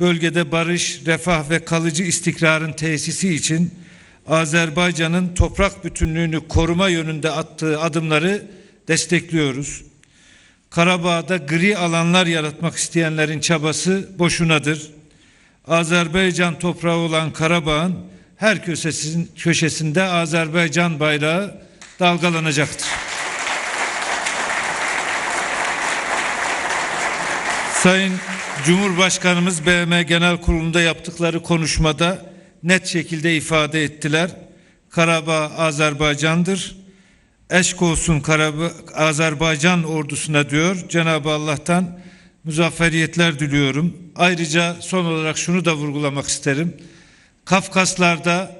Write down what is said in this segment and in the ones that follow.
bölgede barış, refah ve kalıcı istikrarın tesisi için Azerbaycan'ın toprak bütünlüğünü koruma yönünde attığı adımları destekliyoruz. Karabağ'da gri alanlar yaratmak isteyenlerin çabası boşunadır. Azerbaycan toprağı olan Karabağ'ın her köşesin- köşesinde Azerbaycan bayrağı dalgalanacaktır. Sayın Cumhurbaşkanımız BM Genel Kurulu'nda yaptıkları konuşmada net şekilde ifade ettiler. Karabağ Azerbaycan'dır. Eşk olsun Karabağ, Azerbaycan ordusuna diyor. Cenab-ı Allah'tan muzafferiyetler diliyorum. Ayrıca son olarak şunu da vurgulamak isterim. Kafkaslarda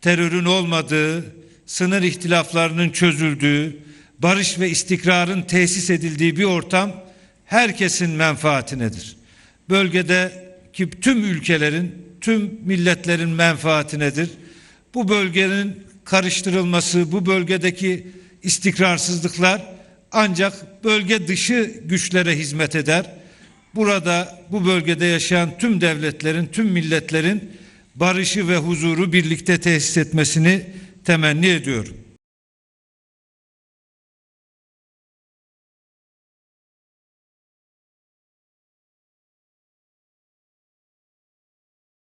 terörün olmadığı, sınır ihtilaflarının çözüldüğü, barış ve istikrarın tesis edildiği bir ortam herkesin menfaatinedir. Bölgedeki tüm ülkelerin, tüm milletlerin menfaatinedir. Bu bölgenin karıştırılması, bu bölgedeki istikrarsızlıklar ancak bölge dışı güçlere hizmet eder. Burada bu bölgede yaşayan tüm devletlerin, tüm milletlerin barışı ve huzuru birlikte tesis etmesini temenni ediyorum.